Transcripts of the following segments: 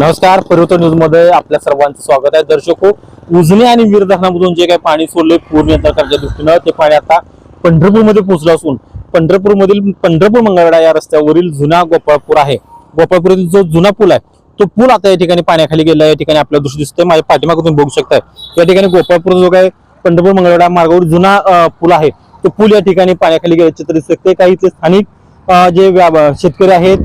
नमस्कार परिवर्तन न्यूजमध्ये आपल्या सर्वांचं स्वागत आहे. दर्शको हो, उजने आणि वीर धरणामधून जे काही पाणी सोडले पूर नियंत्रणाच्या दृष्टीनं ते पाणी आता पंढरपूरमध्ये पोहोचलं असून पंढरपूरमधील पंढरपूर मंगळवेढा या रस्त्यावरील जुना गोपाळपूर आहे. गोपाळपुरातील जो जुना पूल आहे तो पूल आता या ठिकाणी पाण्याखाली गेला या ठिकाणी आपल्याला दृष्टी दिसतोय. माझ्या पाठीमागे तुम्ही बघू शकताय. या ठिकाणी गोपाळपूर जो काही पंढरपूर मंगळवेढा मार्गावर जुना पूल आहे तो पूल या ठिकाणी पाण्याखाली गेल्याचे तरी दिसते काही इथले स्थानिक जे व्या- शेतकरी आहेत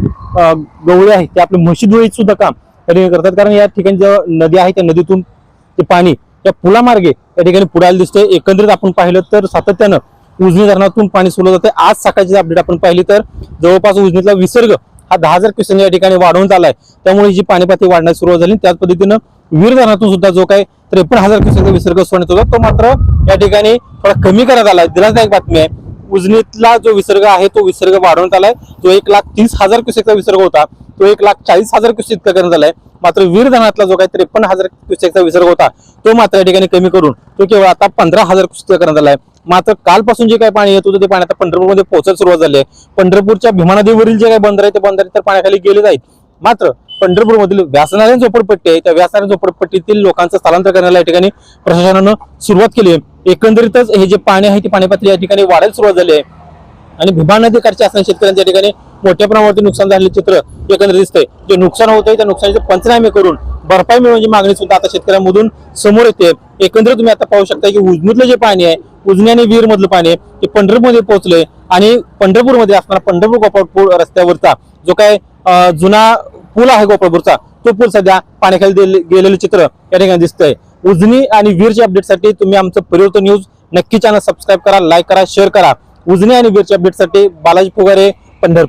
गवळी आहेत ते आपले म्हशी धुळीत सुद्धा काम या ठिकाणी करतात. कारण या ठिकाणी ज्या नदी आहे त्या नदीतून ते पाणी या पुलामार्गे या ठिकाणी पुढायला दिसतंय. एकंदरीत आपण पाहिलं तर सातत्यानं उजनी धरणातून पाणी सोडलं जाते आज सकाळची अपडेट आपण पाहिली तर जवळपास उजनीतला विसर्ग हा दहा हजार क्युसेन या ठिकाणी वाढवून आलाय त्यामुळे जी पाणीपाती वाढण्यास सुरुवात झाली त्याच पद्धतीनं वीर धरणातून सुद्धा जो काही त्रेपन्न हजार क्युसेनचा विसर्ग सोडण्यात होता तो मात्र या ठिकाणी थोडा कमी करण्यात आलाय दिलासदायक बातमी आहे. उजनीतला जो विसर्ग आहे तो विसर्ग वाढवण्यात आलाय. जो एक लाख तीस हजार क्युसेकचा विसर्ग होता. तो एक लाख चाळीस हजार क्युसेक इतका करण्यात आलाय. मात्र वीर धरणातला जो काही त्रेपन्न हजार क्युसेकचा विसर्ग होता तो मात्र या ठिकाणी कमी करून तो केवळ आता पंधरा हजार क्युसेक करण्यात आलाय. मात्र कालपासून जे काही पाणी येत होतं ते पाणी आता पंढरपूरमध्ये पोहोचायला सुरुवात झाली आहे. पंढरपूरच्या भीमा नदीवरील जे काही बंदर आहे ते बंदर तर पाण्याखाली गेले जाईल मात्र पंढरपूरमधील व्यासनारायण झोपडपट्टी आहे. त्या व्यासनारायण झोपडपट्टीतील लोकांचं स्थलांतर करण्याला या ठिकाणी प्रशासनानं सुरुवात केली आहे. एकंदरीतच हे जे पाणी आहे ती पाणी पातळी या ठिकाणी वाढायला सुरुवात झाली आहे. आणि भीमा नदीकारचे असणाऱ्या शेतकऱ्यांच्या ठिकाणी मोठ्या प्रमाणावरती नुकसान झालेले चित्र एकंदरीत दिसतंय. जे नुकसान होत आहे त्या नुकसानीचे पंचनामे करून भरपाई मिळवण्याची मागणी सुद्धा आता शेतकऱ्यांमधून समोर येते. एकंदरीत तुम्ही आता पाहू शकता की उजनीतलं जे पाणी आहे उजनी आणि वीर मधलं पाणी आहे ते पंढरपूरमध्ये पोहोचले आणि पंढरपूरमध्ये असणारा पंढरपूर गोपाळपूर रस्त्यावरचा जो काय जुना पूल आहे गोपाळपूरचा तो पूल सध्या पाण्याखाली गेलेलं चित्र या ठिकाणी दिसतंय. उजनी आणि वीरच्या अपडेटसाठी तुम्ही आमचं परिवर्तन न्यूज नक्की चॅनल सबस्क्राईब करा लाईक करा शेअर करा. उजनी आणि वीरच्या अपडेटसाठी बालाजी फुगारे पंढरपूर.